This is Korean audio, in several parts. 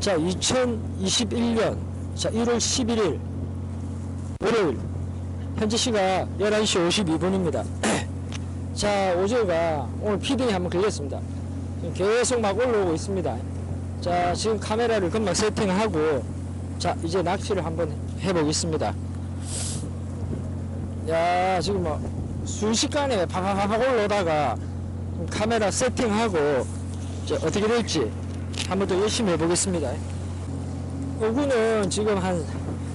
자, 2021년 자, 1월 11일 월요일 현재 시각 11시 52분입니다. 자, 어제가 오늘 피딩이 한번 걸렸습니다. 계속 막 올라오고 있습니다. 자, 지금 카메라를 금방 세팅하고 자, 이제 낚시를 한번 해보겠습니다. 야, 지금 뭐 순식간에 파파파파 올라오다가 좀 카메라 세팅하고 자, 어떻게 될지 한 번 더 열심히 해보겠습니다. 오구는 지금 한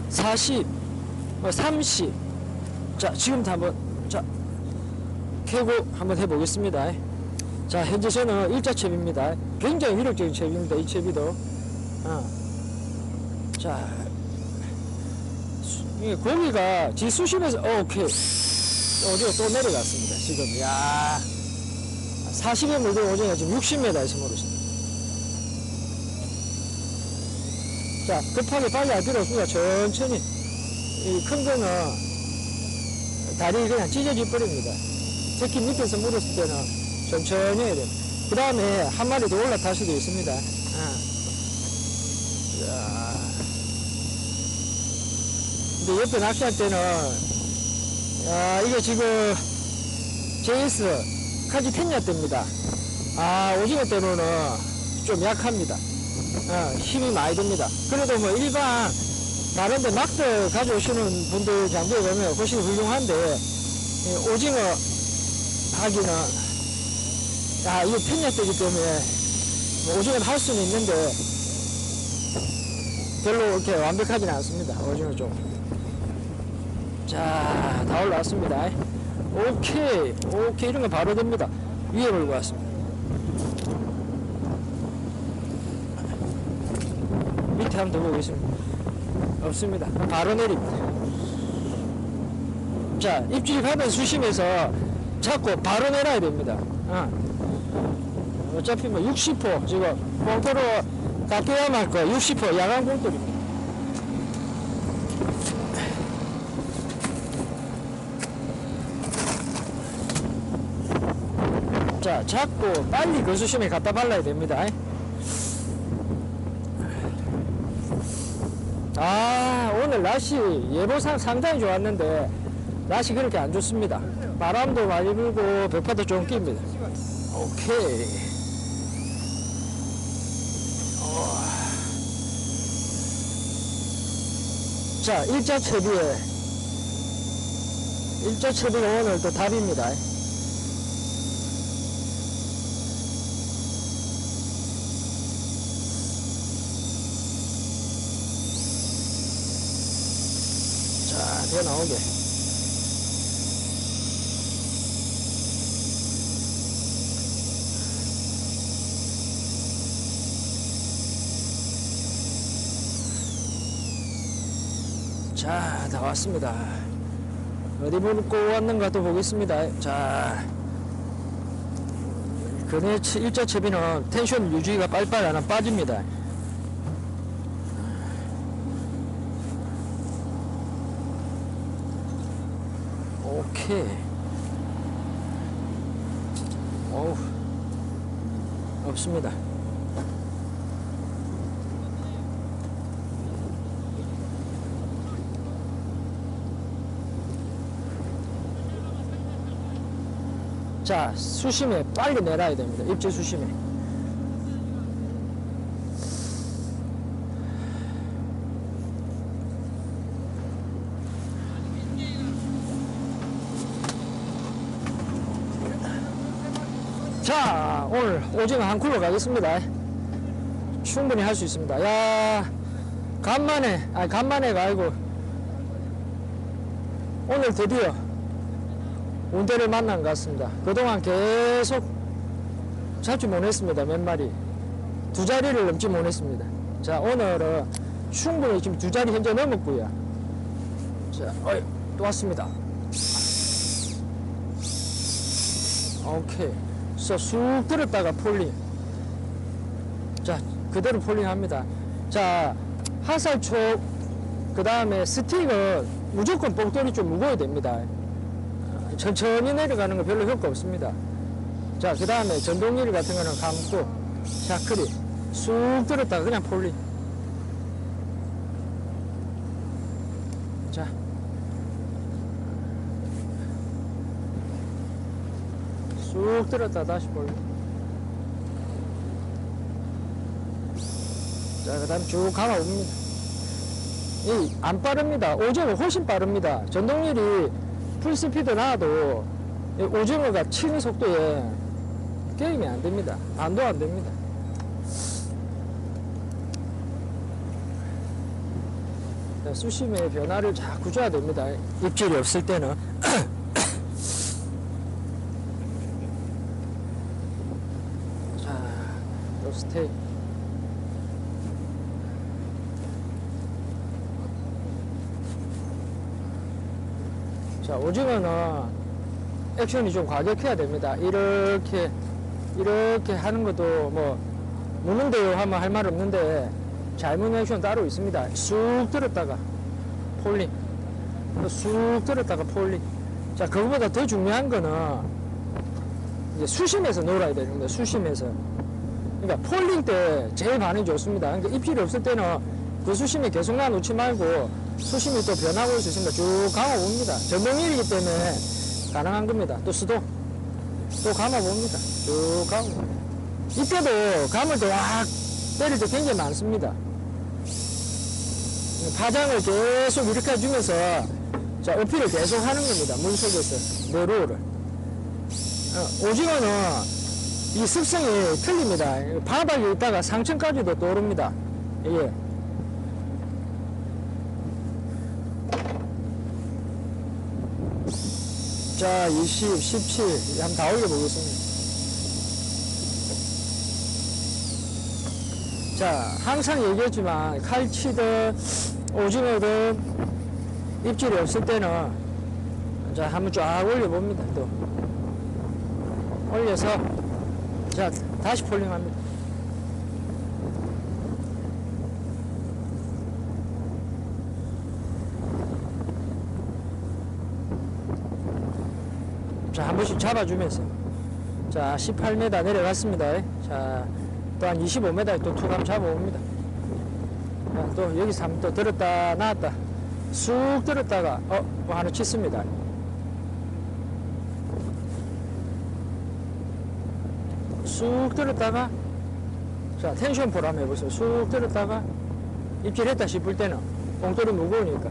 40, 뭐 30. 자, 지금부터 한번, 자, 캐고 한번 해보겠습니다. 자, 현재 저는 일자첩입니다. 굉장히 위력적인 첩입니다. 이 첩이도. 어. 자, 고기가 지수심에서, 어, 오케이. 어디가 또 내려갔습니다. 지금, 야 40에 물던 오징어 지금 60m에서 물었습니다. 자, 급하게 빨리 할 필요 없습니다. 천천히. 이 큰 거는 다리 그냥 찢어질 버립니다. 특히 밑에서 물었을 때는 천천히 해야 됩니다. 그 다음에 한 마리 더 올라탈 수도 있습니다. 아. 자. 근데 옆에 낚시할 때는, 야, 이게 지금 JS 카지 텐냐 때입니다. 아, 오징어 때로는 좀 약합니다. 어, 힘이 많이 듭니다. 그래도 뭐 일반 다른데 막대 가져오시는 분들 장비에 보면 훨씬 훌륭한데 이 오징어 하기는 아 이게 편약되기 때문에 뭐 오징어는 할 수는 있는데 별로 이렇게 완벽하지는 않습니다. 오징어 좀. 자, 다 올라왔습니다. 오케이, 오케이 이런 거 바로 됩니다. 위에 올고 왔습니다. 밑에 한번 더 보겠습니다. 없습니다. 바로 내립니다. 자, 입질 가면 수심에서 잡고 바로 내려야 됩니다. 어. 어차피 뭐 60호 지금 봉토로 깎여야 말거 60호 야간 봉돌입니다. 자, 잡고 빨리 그 수심에 갖다 발라야 됩니다. 아 오늘 날씨 예보상 상당히 좋았는데 날씨 그렇게 안 좋습니다. 바람도 많이 불고 벽파도 좀 낍니다. 오케이. 어. 자 일자 채비에 일자 채비가 오늘 또 답입니다 자, 배 나오게. 자, 다 왔습니다. 어디 보고 왔는가 또 보겠습니다. 자, 그네 일자 채비는 텐션 유지가 안 하면 빠집니다. 오케이. 어우, 없습니다. 자, 수심에 빨리 내려야 됩니다. 입질 수심에. 자, 오늘 오징어 한 쿨로 가겠습니다. 충분히 할 수 있습니다. 야, 간만에, 아니, 간만에가 아니고, 오늘 드디어 운대를 만난 것 같습니다. 그동안 계속 잡지 못했습니다. 몇 마리. 두 자리를 넘지 못했습니다. 자, 오늘은 충분히 지금 두 자리 현재 넘었고요. 자, 어이, 또 왔습니다. 오케이. 그래서 쑥 들었다가 폴링. 자, 그대로 폴링합니다. 자, 하살촉, 그 다음에 스틱은 무조건 뽕돌이 좀 무거워야 됩니다. 천천히 내려가는 거 별로 효과 없습니다. 자, 그 다음에 전동일 같은 거는 감고, 샤크리, 쑥 들었다가 그냥 폴링. 자. 쑥 들었다 다시 볼래. 자, 그 다음 쭉 감아봅니다. 이, 안 빠릅니다. 오징어 훨씬 빠릅니다. 전동일이 풀스피드 나와도 이 오징어가 치는 속도에 게임이 안 됩니다. 반도 안 됩니다. 자, 수심의 변화를 자꾸 줘야 됩니다. 입질이 없을 때는. 자, 또 스테이. 자, 오징어는 액션이 좀 과격해야 됩니다. 이렇게, 이렇게 하는 것도 뭐, 무는데요 하면 할 말 없는데, 잘못 액션 따로 있습니다. 쑥 들었다가, 폴링. 또쑥 들었다가 폴링. 자, 그거보다 더 중요한 거는, 이제 수심에서 놀아야 되는 겁니다. 수심에서. 그러니까 폴링 때 제일 반응이 좋습니다. 그러니까 입질이 없을 때는 그 수심에 계속 놔놓지 말고 수심이 또 변하고 있습니다. 쭉 감아봅니다. 전동일이기 때문에 가능한 겁니다. 또 수도 또 감아봅니다. 쭉 감아. 이때도 감을 때와 때릴 때 굉장히 많습니다. 파장을 계속 이렇게 해주면서 자 어필을 계속 하는 겁니다. 물 속에서 내로를. 어, 오징어는 이 습성이 틀립니다. 바닥에 있다가 상층까지도 떠오릅니다. 예. 자, 20, 17, 한번 다 올려보겠습니다. 자, 항상 얘기했지만, 칼치든, 오징어든, 입질이 없을 때는, 자, 한번 쫙 올려봅니다, 또. 올려서, 자, 다시 폴링합니다. 자, 한 번씩 잡아주면서. 자, 18m 내려갔습니다. 자, 또 한 25m에 또 투감 잡아옵니다. 자, 또 여기서 한번 또 들었다 나왔다. 쑥 들었다가, 어, 뭐 하나 치습니다. 쑥 들었다가, 자, 텐션 볼 한번 해보세요. 쑥 들었다가, 입질했다 싶을 때는, 뽕돌이 무거우니까.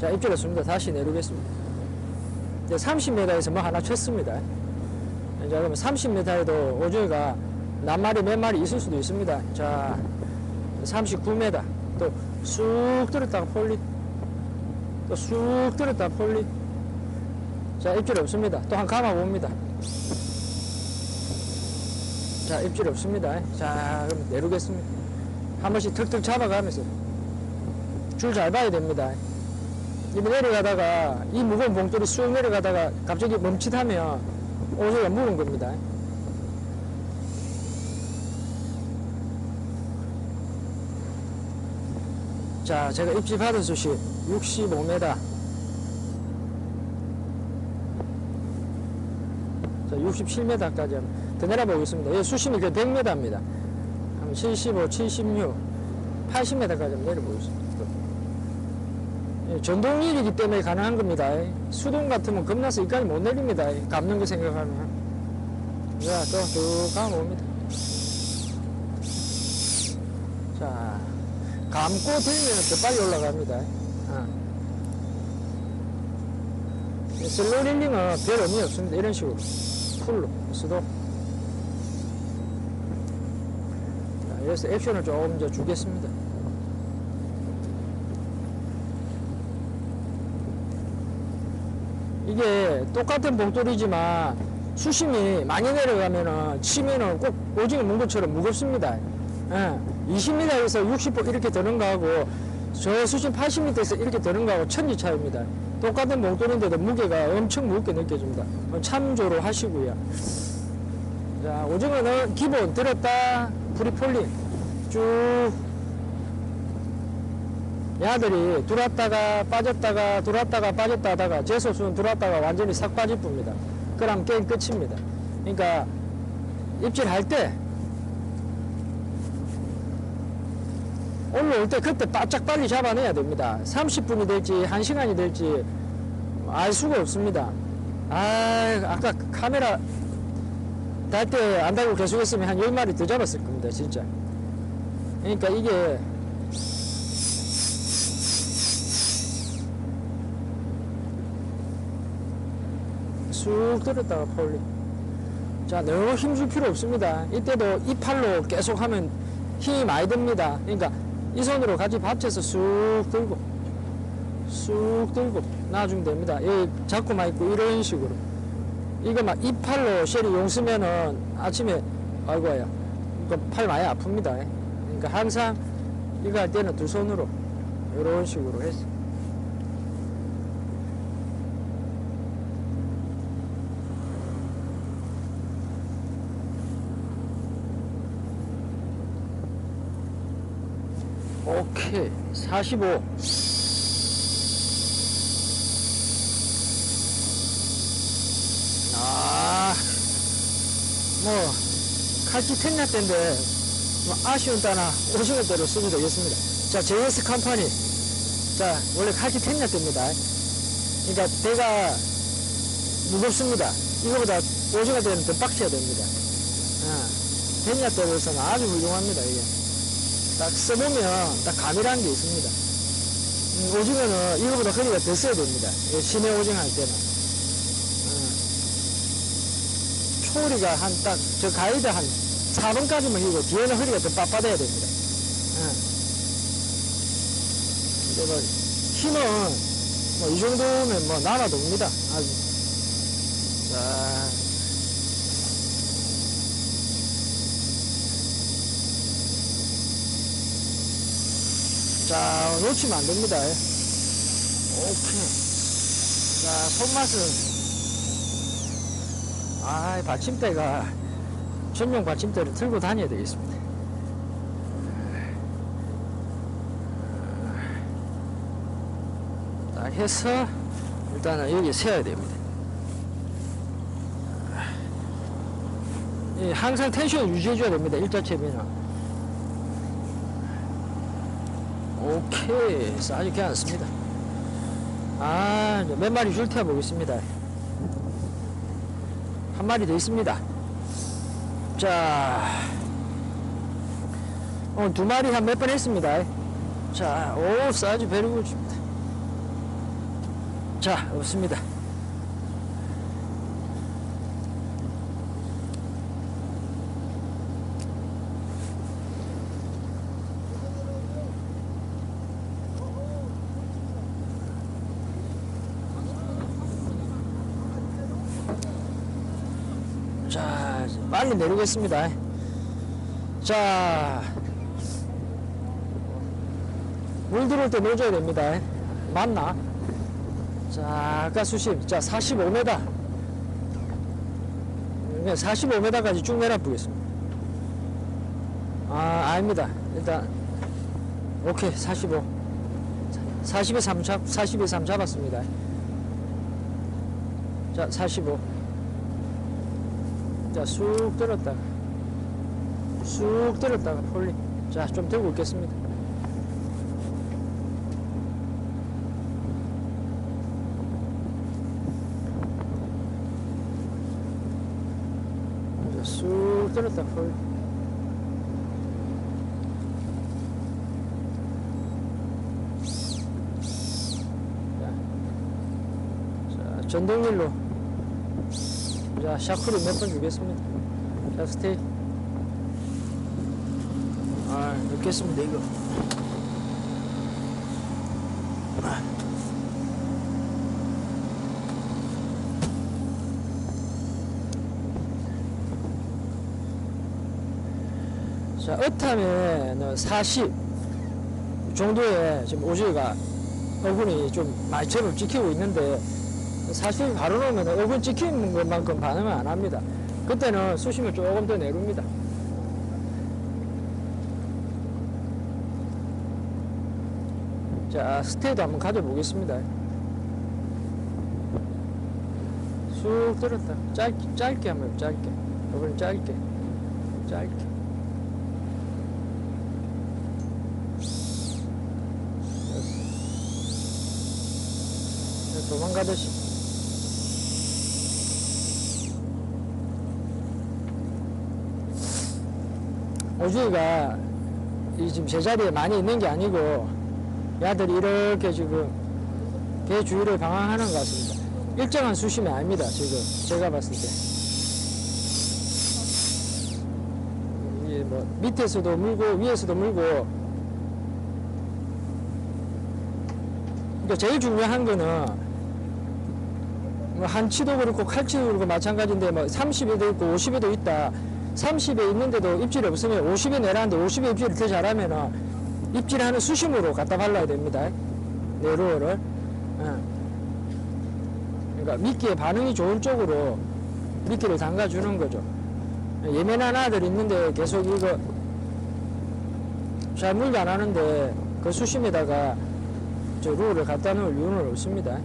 자, 입질했습니다. 다시 내리겠습니다. 이제 30m에서 뭐 하나 쳤습니다. 자, 그러면 30m에도 오징어가 낱마리 몇 마리 있을 수도 있습니다. 자, 39m. 또 쑥 들었다가 폴리. 또 쑥 들었다 폴리. 자, 입질 없습니다. 또 한 감아 봅니다. 자, 입질 없습니다. 자, 그럼 내리겠습니다. 한 번씩 턱턱 잡아가면서 줄 잘 봐야 됩니다. 이 내려가다가 이 무거운 봉돌이 쑥 내려가다가 갑자기 멈칫하면 오징어가 묵은 겁니다. 자, 제가 입질 받은 숱이 65m. 자, 67m까지 더 내려 보겠습니다. 이 수심이 그 100m입니다. 한 75, 76, 80m까지 한번 내려 보겠습니다. 예, 전동일이기 때문에 가능한 겁니다. 수동 같으면 겁나서 이까지 못 내립니다. 감는 거 생각하면. 자, 또쭉 감아봅니다. 자, 감고 들면 더 빨리 올라갑니다. 어. 이 슬로릴링은 별 의미 없습니다. 이런 식으로. 풀로, 수동. 자, 여기서 액션을 조금 더 주겠습니다. 이게 똑같은 봉돌이지만 수심이 많이 내려가면은 치면은 꼭 오징어 문 것처럼 무겁습니다. 예, 20m에서 60보 이렇게 드는 거하고 저 수심 80m에서 이렇게 드는 거하고 천지 차이입니다. 똑같은 봉돌인데도 무게가 엄청 무겁게 느껴집니다. 어, 참조로 하시고요. 자, 오징어는 기본 들었다 프리폴링 쭉 야들이 들어왔다가 빠졌다가 들어왔다가 빠졌다 하다가 재소수는 들어왔다가 완전히 싹 빠질 뿐입니다. 그럼 게임 끝입니다. 그러니까 입질할 때 올라올 때 그때 바짝 빨리 잡아내야 됩니다. 30분이 될지 1시간이 될지 알 수가 없습니다. 아, 아까 카메라 달때 안 달고 계속 했으면 한 10마리 더 잡았을 겁니다, 진짜. 그러니까 이게 쑥 들었다가 폴리. 자, 너무 힘줄 필요 없습니다. 이때도 이 팔로 계속 하면 힘이 많이 듭니다. 그러니까 이 손으로 같이 받쳐서 쑥 들고, 쑥 들고 놔주면 됩니다. 여기 잡고만 있고 이런 식으로. 이거 막 이 팔로 쉘이 용 쓰면은 아침에, 아이고야, 이거 팔 많이 아픕니다. 그러니까 항상 이거 할 때는 두 손으로 이런 식으로 해서. 오케이 45 아, 뭐, 칼치 텐냐 때인데, 뭐 아쉬운 따나 오징어 대로 쓰면 되겠습니다. 자, JS 컴퍼니. 자, 원래 칼치 텐냐 때입니다. 그러니까 대가 무겁습니다. 이거보다 오징어 대는 더 빡쳐야 됩니다. 아, 텐냐 대로서는 아주 훌륭합니다, 이게. 딱 써보면 딱 감이라는 게 있습니다. 음, 오징어는 이거보다 허리가 더 써야 됩니다. 이 시내 오징어 할 때는. 음, 초리가 한 딱, 저 가이드 한 4번까지만 휘고 뒤에는 허리가 더 빳빳해야 됩니다. 음. 근데 뭐, 힘은 뭐 이 정도면 뭐 남아도입니다. 아주. 자, 자, 놓치면 안 됩니다. 오케이. 자, 손맛은, 아, 받침대가 전용 받침대를 들고 다녀야 되겠습니다. 딱 해서, 일단은 여기 세워야 됩니다. 예, 항상 텐션을 유지해줘야 됩니다. 일자체면은. 오케이 아주 괜찮습니다 아, 몇 마리 줄 테어 보겠습니다. 한 마리 더 있습니다. 자, 오늘 두 마리 한 몇 번 했습니다. 자, 오, 사이즈 베리고 줍니다. 자, 없습니다. 자, 이제 빨리 내리겠습니다. 자, 물 들어올 때 넣어줘야 됩니다. 맞나? 자, 아까 수심, 자, 45m. 45m까지 쭉 내려 보겠습니다. 아, 아닙니다. 일단, 오케이, 45. 40에 3 잡, 40에 3 잡았습니다. 자, 45. 자, 쑥 들었다가, 쑥 들었다가 폴리. 자, 좀 들고 있겠습니다. 자, 쑥 들었다 폴리. 자, 자, 전동릴로. 자, 샤크를 몇 번 주겠습니다. 자, 스테이. 아, 넣겠습니다, 이거. 아. 자, 어탐에는 40 정도의 지금 오지가 어군이 좀 저를 지키고 있는데 사실 바로 넣으면 5분 찍힌 것만큼 반응을 안 합니다. 그때는 수심을 조금 더 내릅니다. 자, 스테이도 한번 가져보겠습니다. 쑥 들었다. 짧게, 짧게 한번 짧게. 이번엔 짧게. 짧게. 도망가듯이 오주이가 이 지금 제자리에 많이 있는 게 아니고 야들이 이렇게 지금 개 주위를 방황하는 것 같습니다. 일정한 수심이 아닙니다. 지금 제가 봤을 때. 뭐 밑에서도 물고 위에서도 물고 그러니까 제일 중요한 거는 뭐 한치도 그렇고 칼치도 그렇고 마찬가지인데 뭐 30에도 있고 50에도 있다. 30에 있는데도 입질이 없으면 50에 내라는데 50에 입질을 더 잘하면은 입질하는 수심으로 갖다 발라야 됩니다. 네루어를. 예. 그러니까 미끼의 반응이 좋은 쪽으로 미끼를 담가주는 거죠. 예민한 아들 있는데 계속 이거 잘 물지 안 하는데 그 수심에다가 저 루어를 갖다 놓을 이유는 없습니다.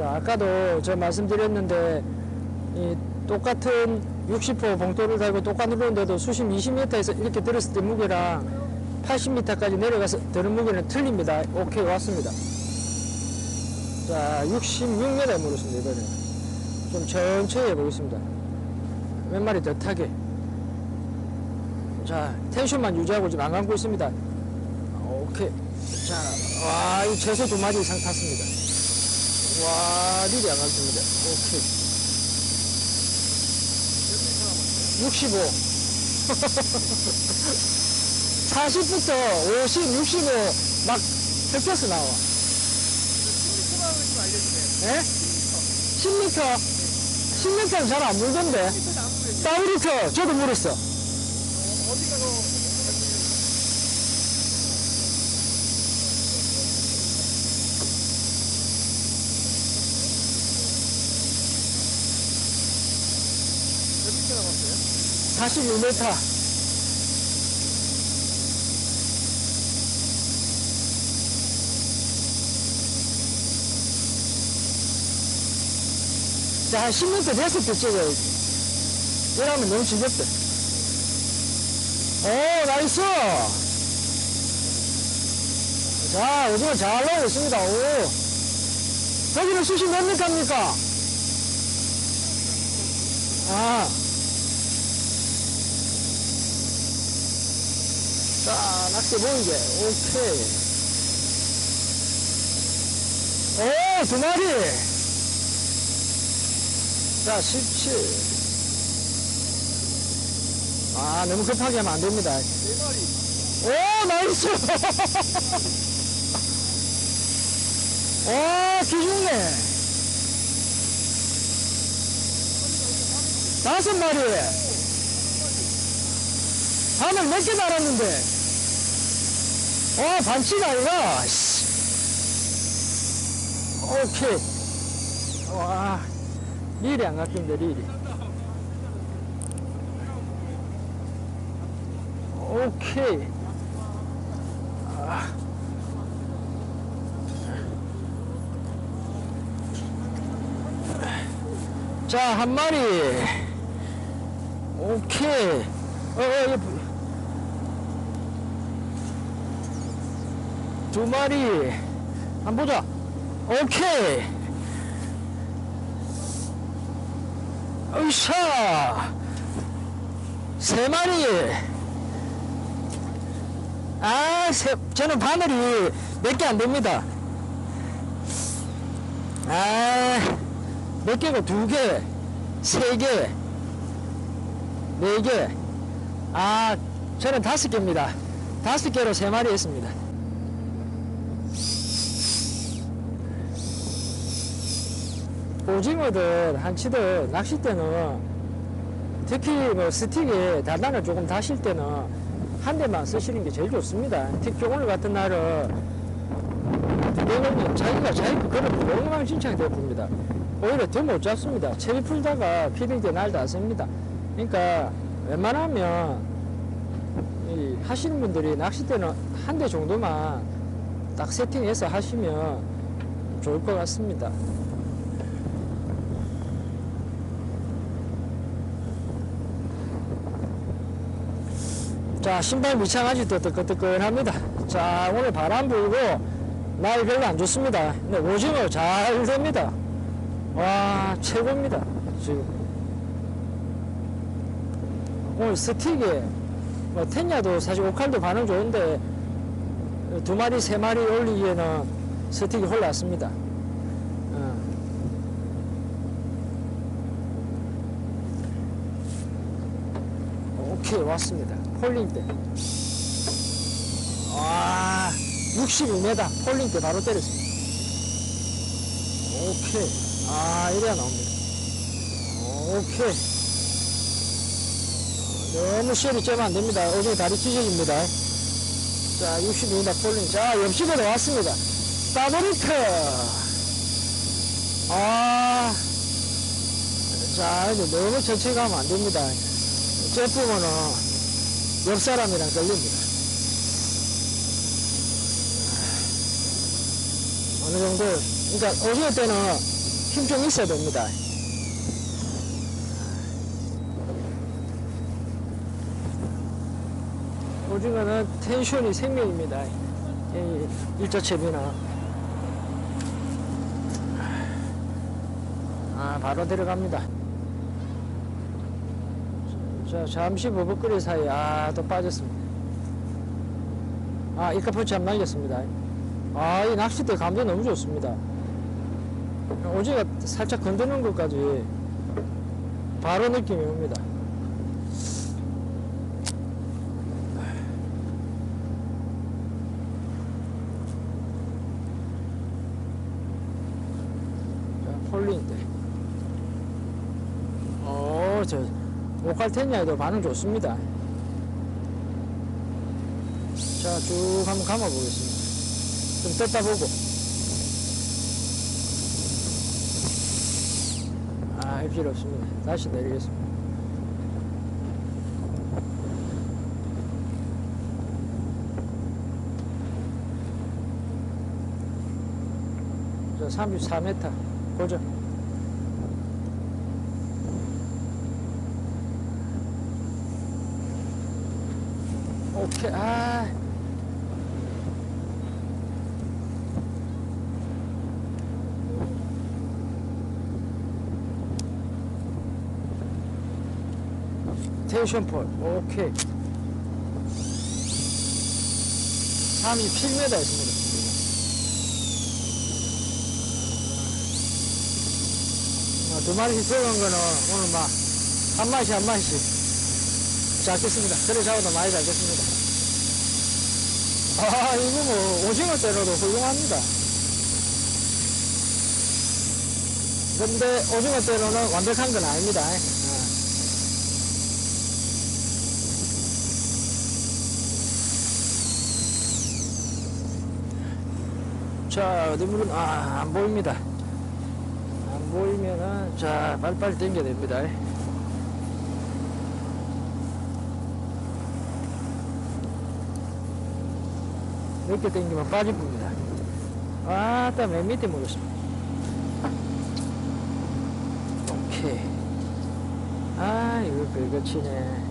자, 아까도 저 말씀드렸는데, 이 똑같은 60호 봉돌을 달고 똑같은 누르는데도 수심 20m에서 이렇게 들었을 때 무게랑 80m까지 내려가서 드는 무게는 틀립니다. 오케이, 왔습니다. 자, 66m 물었습니다, 이번에. 좀 천천히 해보겠습니다. 몇 마리 더 타게. 자, 텐션만 유지하고 지금 안 감고 있습니다. 오케이. 자, 와, 이 채소 두 마리 이상 탔습니다. 와, 릴이 안 갔습니다. 오케이. 65. 40부터 50, 65, 막, 햇볕이 나와. 10m만을 좀 알려주세요. 예? 10m? 10m는 잘 안 물던데. 10m도 안 보여요. 다우리터, 저도 물었어. 어디 가서 남았어요? 41m. 자, 한 10m 됐을 때 찍어야지. 이러면 너무 지겹다. 오, 나이스! 자, 오징어 잘 나오고 있습니다. 오. 저기는 수심 몇 미터입니까? 아. 자, 낚시 보이게. 오케이. 오, 두 마리. 자, 17. 아, 너무 급하게 하면 안 됩니다. 네 마리. 오, 나이스! 오, 기중네. 다섯 마리. 밤을 몇개 달았는데. 어, 아니라, 씨. 오케이. 와, 릴이 안 깎입니다, 릴이. 오케이. 아. 자, 한 마리. 오케이. 어, 어, 이거 부- 두 마리. 한번 보자. 오케이. 으쌰. 세 마리. 아, 세, 저는 바늘이 몇 개 안 됩니다. 아, 몇 개고 두 개, 세 개, 네 개. 아, 저는 다섯 개입니다. 다섯 개로 세 마리 했습니다. 오징어든 한치든 낚싯대는 특히 뭐 스틱에 단단을 조금 다실 때는 한 대만 쓰시는 게 제일 좋습니다. 특히 오늘 같은 날은 대부분 자기가 자기 그런 엉망진창이 되어 봅니다. 오히려 더 못 잡습니다. 체리 풀다가 피딩대 날 닿습니다. 그러니까 웬만하면 이 하시는 분들이 낚싯대는 한 대 정도만 딱 세팅해서 하시면 좋을 것 같습니다. 자, 신발 아직도 뜨끈뜨끈합니다. 자, 오늘 바람 불고 날 별로 안 좋습니다. 근데 오징어 잘 됩니다. 와, 최고입니다. 지금. 오늘 스틱에 뭐 텐야도 사실 오칼도 반응 좋은데 두 마리, 세 마리 올리기에는 스틱이 홀랐습니다. 어. 오케이, 왔습니다. 폴링 때. 와, 62m 폴링 때 바로 때렸습니다. 오케이. 아, 이래야 나옵니다. 오케이. 너무 시열이 째면 안 됩니다. 오징어 다리 찢어집니다. 자, 62m 폴링. 자, 옆집으로 왔습니다. 더블히트. 아. 자, 이제 너무 천천히 가면 안 됩니다. 째쁘면은 옆 사람이랑 걸립니다. 어느 정도, 그러니까 오징어 때는 힘 좀 있어야 됩니다. 오징어는 텐션이 생명입니다. 이 일자체비나. 아, 바로 들어갑니다. 자, 잠시 버벅거리 사이, 아, 또 빠졌습니다. 아, 이카포치 안 날렸습니다. 아, 이 낚싯대 감도 너무 좋습니다. 오징어 살짝 건드는 것까지 바로 느낌이 옵니다. 자, 폴리인데. 어, 저, 오칼텐야에도 반응 좋습니다. 자, 쭉 한번 감아 보겠습니다. 좀 떴다 보고. 아, 할 필요 없습니다. 다시 내리겠습니다. 자, 34m 고정. 오케이, 아. 텐션 폴, 오케이. 37m 있습니다. 아, 두 마리씩 들어간 거는 오늘 막, 한 마리씩 한 마리씩 잡겠습니다. 그래 잡아도 많이 잡겠습니다. 아, 이거 뭐, 오징어 때려도 훌륭합니다. 근데 오징어 때로는 완벽한 건 아닙니다. 아. 자, 어디 물은, 아, 안 보입니다. 안 보이면은, 자, 빨리빨리 당겨야 됩니다. 이렇게 당기면 빠집니다. 아, 따 맨 밑에 먹었습니다. 오케이. 아, 이거 긁어치네.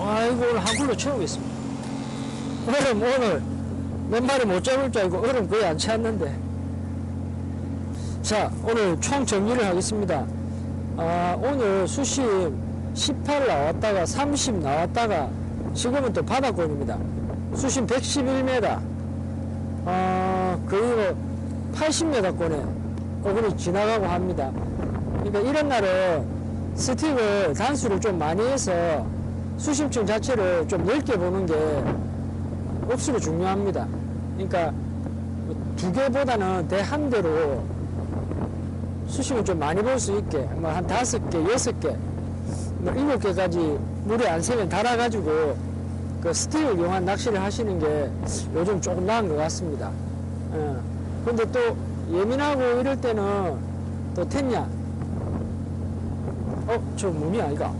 아이고, 오늘 한글로 채우겠습니다. 얼음, 오늘 몇 마리 못 잡을 줄 알고 얼음 거의 안 채웠는데. 자, 오늘 총 정리를 하겠습니다. 아, 오늘 수심 18 나왔다가 30 나왔다가 지금은 또 바닥권입니다. 수심 111m. 아, 그리고 80m권에 어그리 지나가고 합니다. 그러니까 이런 날은 스틱을 단수를 좀 많이 해서 수심층 자체를 좀 넓게 보는 게 옵수로 중요합니다. 그러니까 두 개보다는 대한 대로 수심을 좀 많이 볼 수 있게 뭐 한 다섯 개, 여섯 개, 뭐 일곱 개까지 물에 안 새면 달아가지고 그 스틱을 이용한 낚시를 하시는 게 요즘 조금 나은 것 같습니다. 어. 근데 또 예민하고 이럴 때는 또 텐냐? 어, 저 몸이 아이가?